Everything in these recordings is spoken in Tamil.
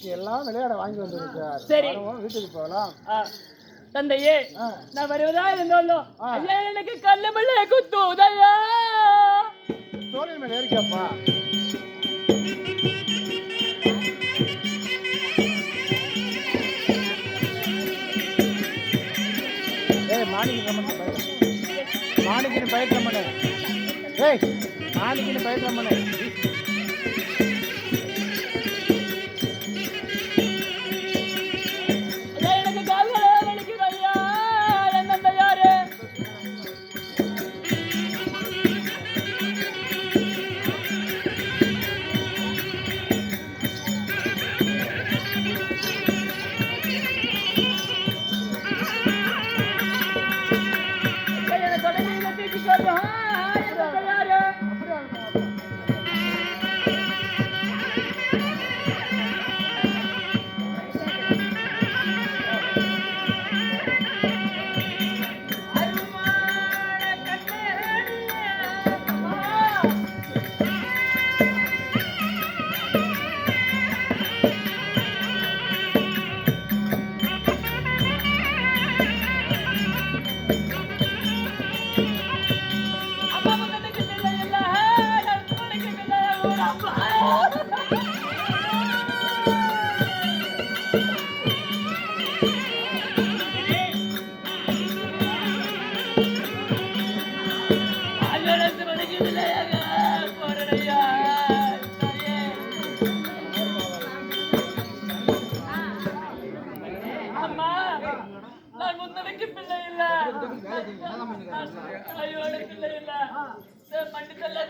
உனக்கு எல்லாம் விளையாட வாங்கி வந்திருக்கிறார் சரி. வீட்டுக்கு போகலாம். தந்தையே. நான் வருவதா இருந்தாலும். ஐயா எனக்கு கல்லு மல்ல குத்துதையா தோழின் மேல ஏறிக்கப்பா. ஏய் மாணிக்கு மாணிக்கின்னு பயத்தம் பண்ணு ஏய் மாணிக்கின்னு பண்ணு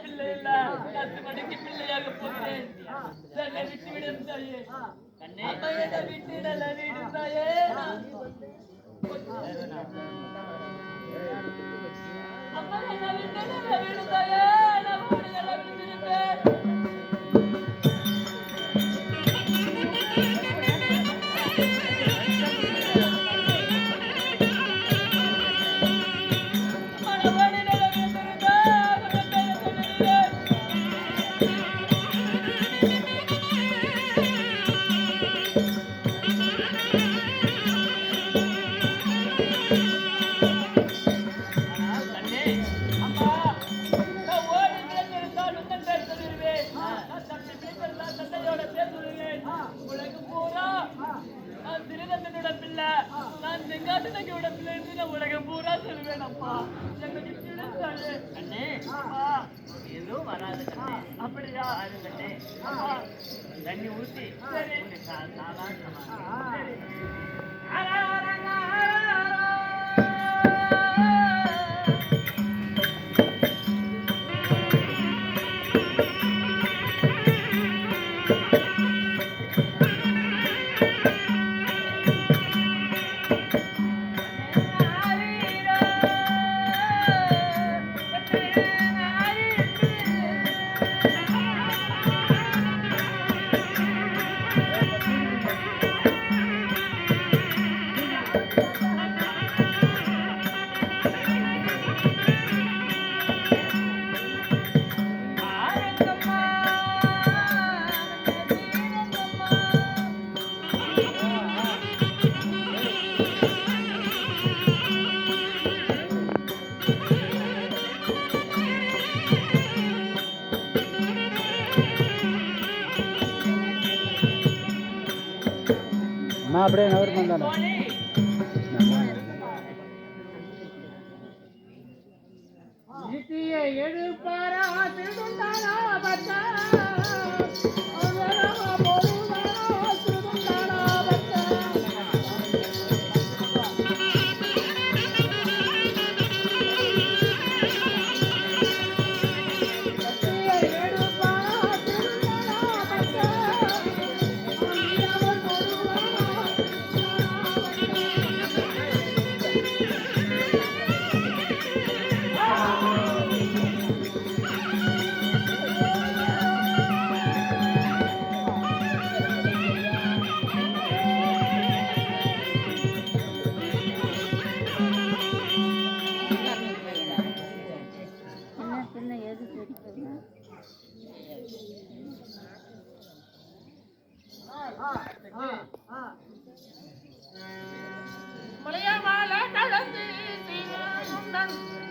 பிள்ளை இல்ல பத்து மணிக்கு பிள்ளையாக போகிறேன். என்னை விட்டு விடும் தாயே அம்மா என்னை நல்ல விடு தாயே. அம்மா என்னை தாயே. நான் என்னை விட்டு விடுத்தாயே. அப்பா, எதுவும் வராது அப்படியா? அது கண்ணே அப்பா, தண்ணி ஊத்தி சரி. சாதாரணமா சரி.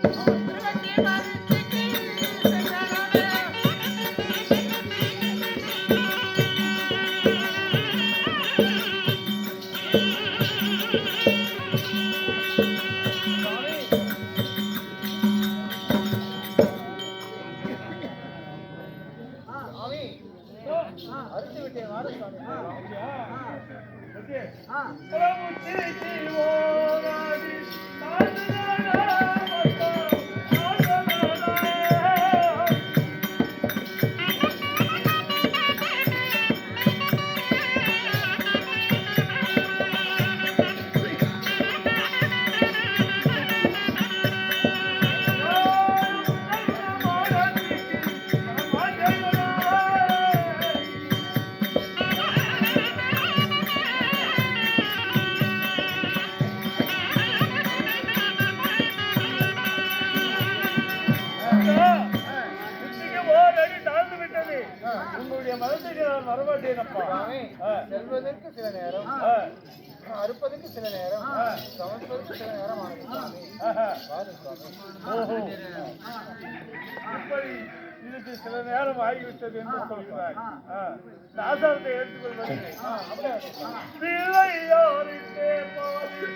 Terima kasih banyak. செல்வதற்கு சில நேரம். அறுப்பதற்கு சில நேரம். சமைப்பதற்கு சில நேரம் ஓஹோ. இப்படி இதுக்கு சில நேரம் ஆகிவிட்டது என்று. இந்த ஆசாரத்தை எடுத்துக்கொள்வது பிள்ளையோரிட்டே போது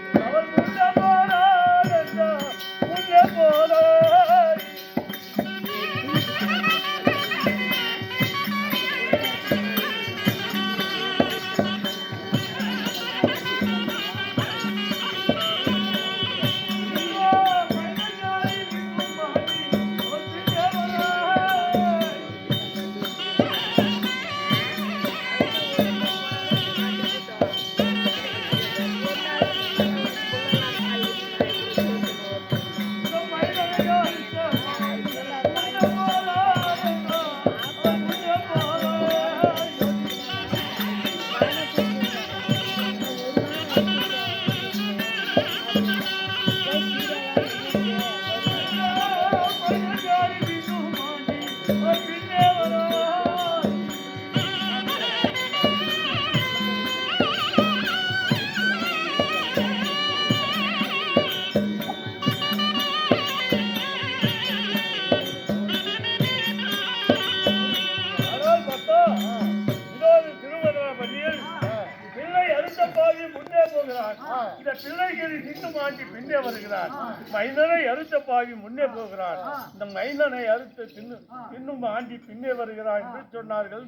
மைந்தனை அறுத்த பாவி முன்னே போகிறான். இந்த மைந்தனை அறுத்த தின்னு இன்னும் ஆண்டி பின்னே வருகிறான் என்று சொன்னார்கள்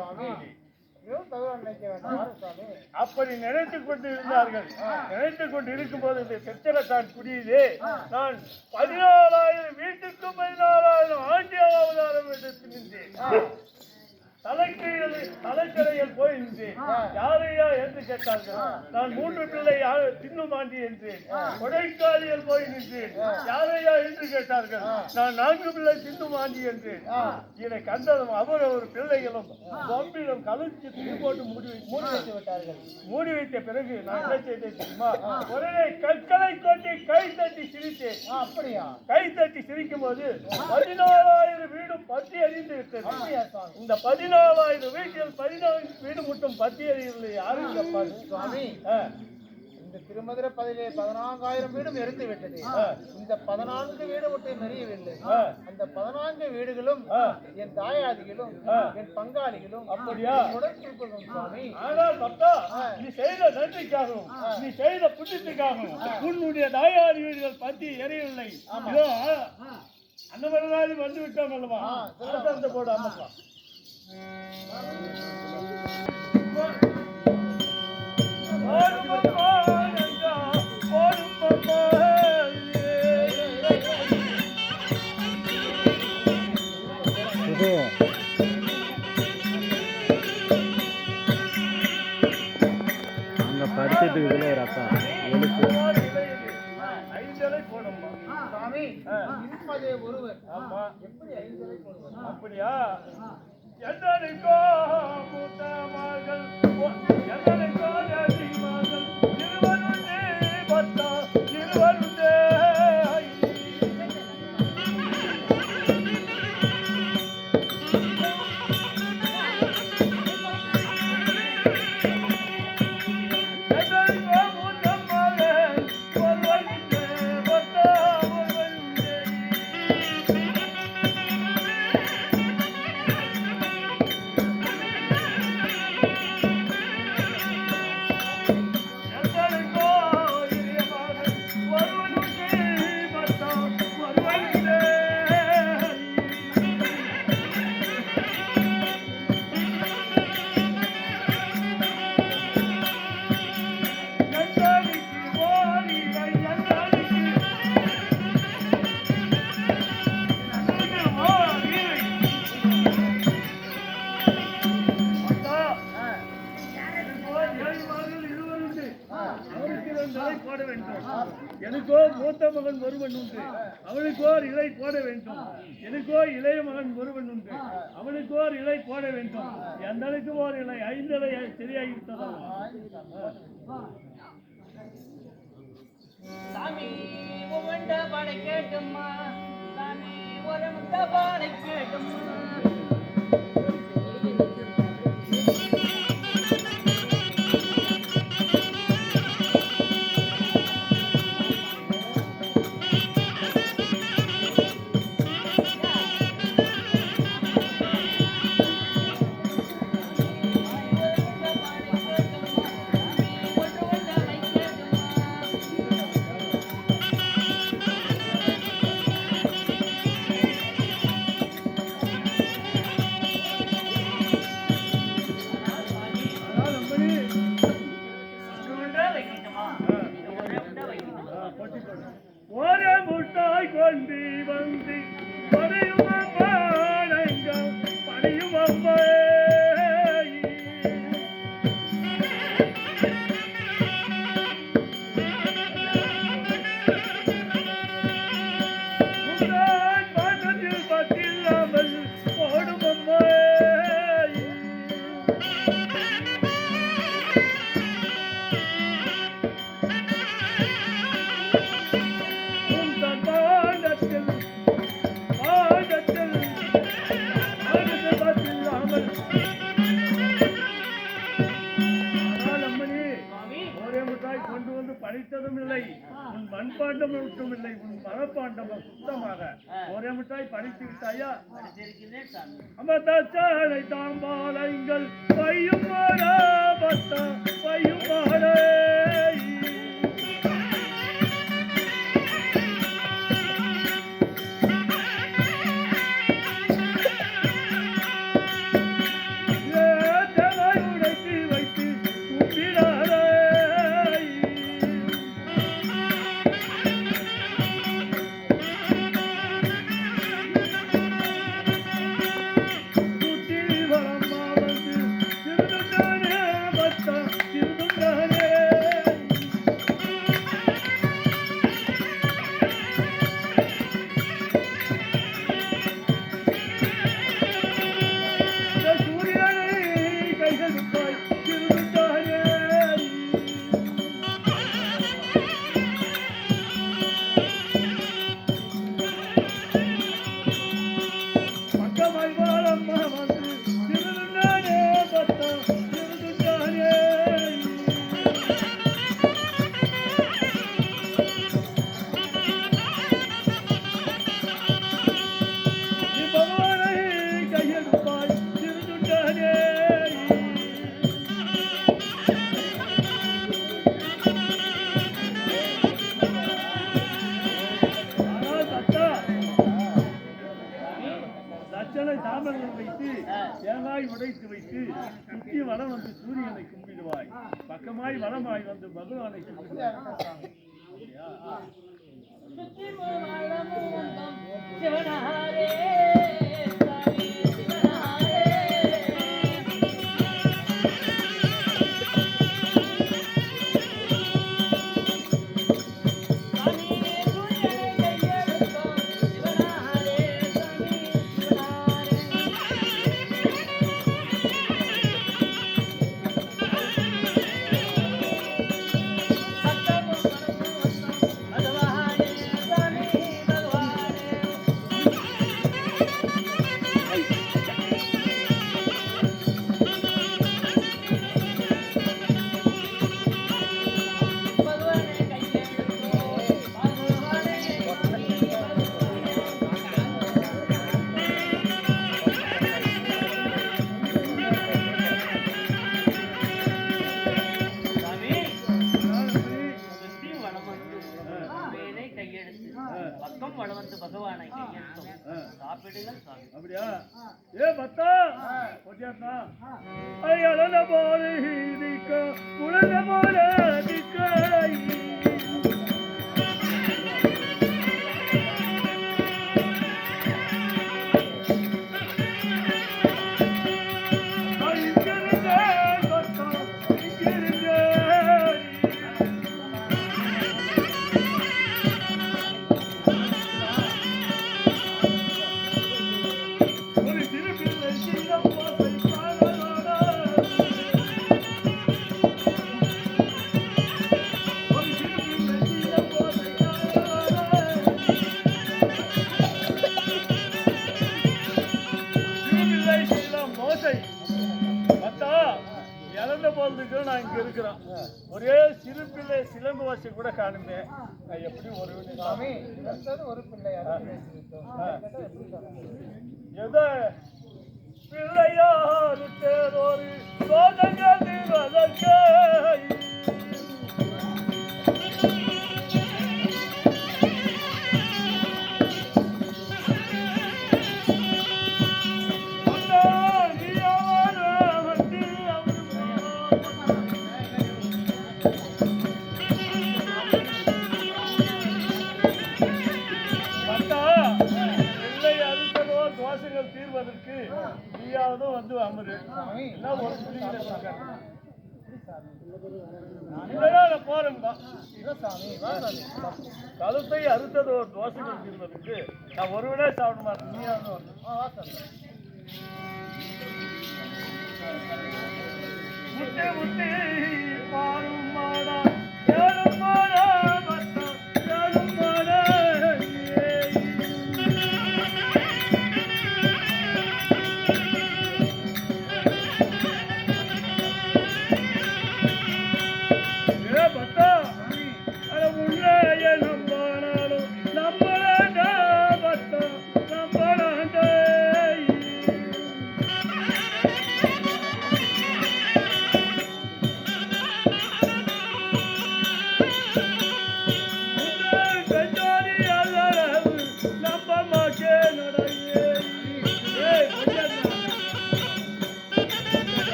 சுவாமி? அப்படி நினைத்துக் கொண்டு இருந்தார்கள் நினைத்துக் கொண்டு இருக்கும்போது இந்த செத்திரத்தான் குடியதே நான் பதினாலாயிரம் வீட்டுக்கு பதினாலாயிரம் ஆண்டிய அவதாரம் எடுத்து நின்றேன். தலைக்கீழ் தலைக்கரையில் போய் நின்றேன் யாரையா என்று கேட்டார்கள். நான் மூன்று பிள்ளை யா- தின்னும் ஆண்டி என்றேன். கொடைக்காலியில் போய் நின்றேன். யாரையா என்று கேட்டார்கள். நான் நான்கு பிள்ளை தின்னும் ஆண்டி என்றேன். இதை கண்டதும் அவர் ஒரு பிள்ளைகளும் பொம்பிலும் கலைச்சு துணி போட்டு மூடி வைத்து மூடி வைத்து விட்டார்கள். மூடி வைத்த பிறகு நான் என்ன செய்தேன் தெரியுமா? உடனே கற்களை கொட்டி கை தட்டி சிரித்தேன். அப்படியா? கை தட்டி சிரிக்கும் போது பதினாலாயிரம் வீடும் பத்தி எறிந்து விட்டது. இந்த பதினாலாயிரம் வீட்டில் பதினாலு வீடு மட்டும் பத்தி எறியவில்லை யாரும் இல்லப்பா சுவாமி இந்த திருமதுரை பதிலே பதினான்காயிரம் வீடும் எரிந்து விட்டது. இந்த பதினான்கு வீடு மட்டும் எரியவில்லை. ஆ. அந்த பதினான்கு வீடுகளும். என் தாயாதிகளும். என் பங்காளிகளும் அப்படியா? உடன்பிறப்புகளும் சுவாமி. ஆனால் பக்தா நீ செய்த நன்றிக்காகவும் நீ செய்த புண்ணியத்துக்காகவும் உன்னுடைய தாயாரி வீடுகள் பத்தி அந்த மறுநாள் வந்து விட்டோம் அல்லவா? போடு அங்க படுத்துட்டு இருக்குதுல ஒரு ஐந்தலை போடுவர் அப்படியா எதனைக்கோ மூத்த மகள் எதனைக்கோ ஜாதி மகள் ஒருத்திருந்தால் போட வேண்டும். எனக்கோ மூத்த மகன் ஒருவன் உண்டு. அவனுக்கோர் இலை போட வேண்டும். எனக்கோ இளைய மகன் ஒருவன் உண்டு. அவனுக்கோர் இலை போட வேண்டும். எந்த அளவுக்கு ஓர் இலை? ஐந்து இலை சரியாகி சாமி உமண்ட பாட கேட்டும்மா. சாமி கேட்டும்மா. பரப்பாண்டவன் சுத்தமாக ஒரே மிட்டாய் படித்து விட்டாயா? அமதாச்சாலை தாம்பாலைங்கள் பையும் பையும் வாசி கூட காணுமே. எப்படி ஒரு சாமி ஒரு பிள்ளை அறுபது வயசு இருக்கும். எப்படி சாமி? எதை? பிள்ளையாரு தேரோரு சோதங்கள் கழுத்தை அறுத்தது ஒரு தோசை கொடுத்திருந்ததுக்கு நான் ஒரு விட சாப்பிட மாட்டேன். நீயாவது வந்து ஆ, வா பாரும் மாடா.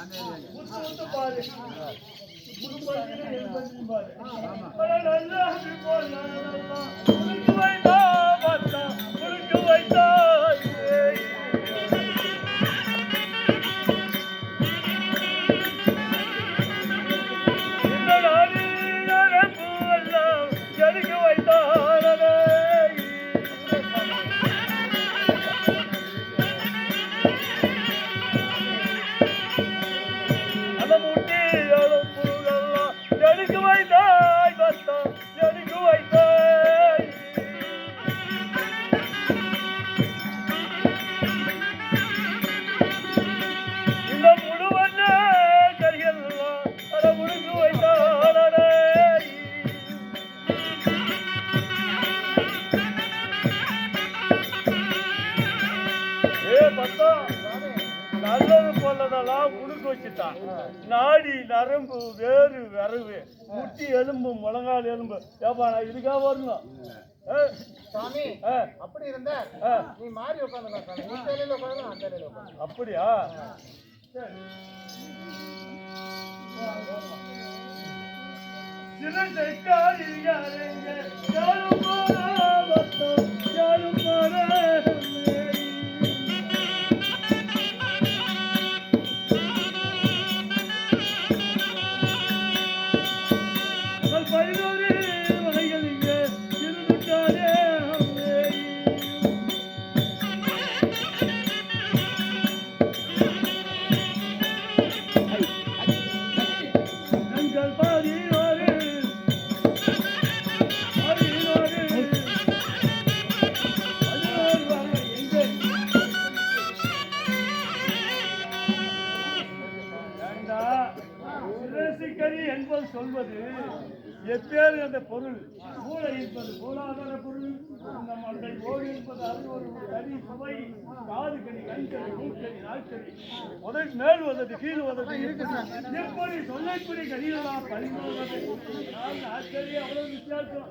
சாமி முத்து முத்து பாரு. முதுபதியில எழுபதிலும் பாரு. ஏப்பா நான் இதுக்காக வரணும் சாமி அப்படி இருந்த நீ மாறி உட்காந்துக்கலாம் சாமி நீ தலையில உட்காந்து நான் தலையில உட்காந்து அப்படியா சரி. சிறுத்தை காலில் யாரெங்க? யாரும் போராபத்தம், சிரசிக்கரி என்பது சொல்வது எப்பேறு அந்த பொருள். மூளை என்பது மூலாதார பொருள் மண்டை ஓடு என்பது அறுநூறு கறி சுவை காது கறி கண்கறி மூக்கறி நாட்கறி உதவி மேல் உதவி கீழ் உதவி எப்படி சொல்லக்கூடிய கறிகளெல்லாம் பரிமாறுவது ஆச்சரிய அவ்வளவு வித்தியாசம்.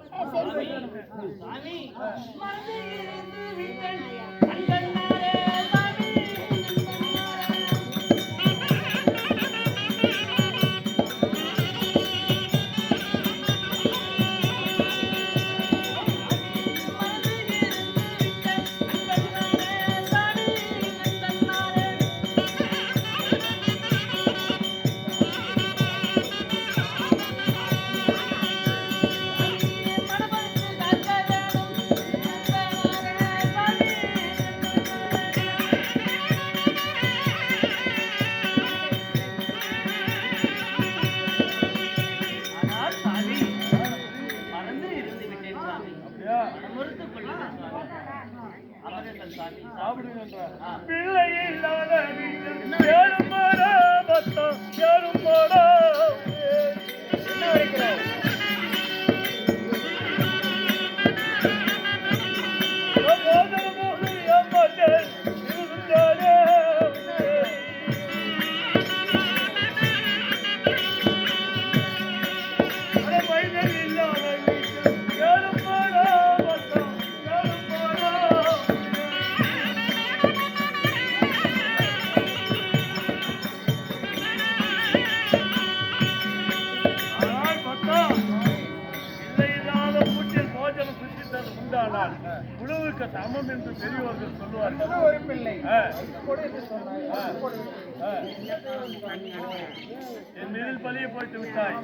என் மீதில் பழிய போட்டு விட்டாய்.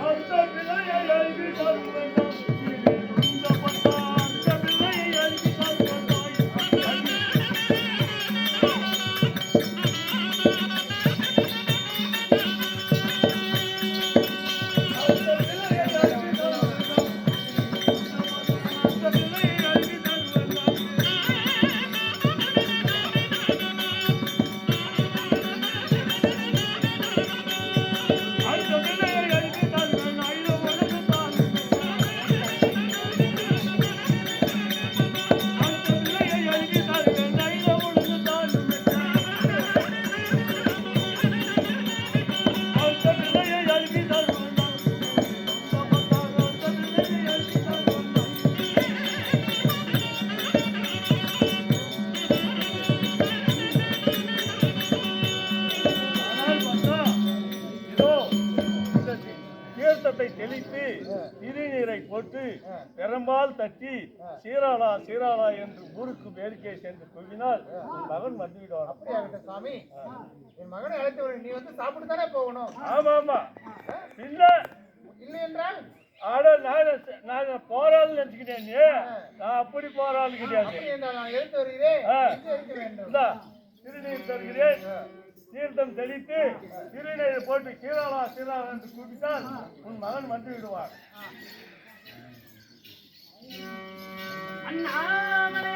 அந்த பிள்ளையை அழுகி சீராளா என்று ஊருக்கு வேடிக்கை சென்று கூவினால் மகன் வந்து விடுவான் அப்படியாகட்டும் சாமி? என் மகனை அழைத்து. நீ வந்து சாப்பிட்டு தானே போகணும்? ஆமா ஆமா இல்ல. இல்லை என்றால் ஆட நான் நான் போராள் நினைச்சுக்கிட்டேன். நான் அப்படி போராள் கிடையாது நான் எடுத்து வருகிறேன். திருநீர் தருகிறேன். தீர்த்தம் தெளித்து திருநீரை போட்டு கீழாளா சீராளா என்று கூப்பிட்டால் உன் மகன் வந்து விடுவார் அண்ணாமலை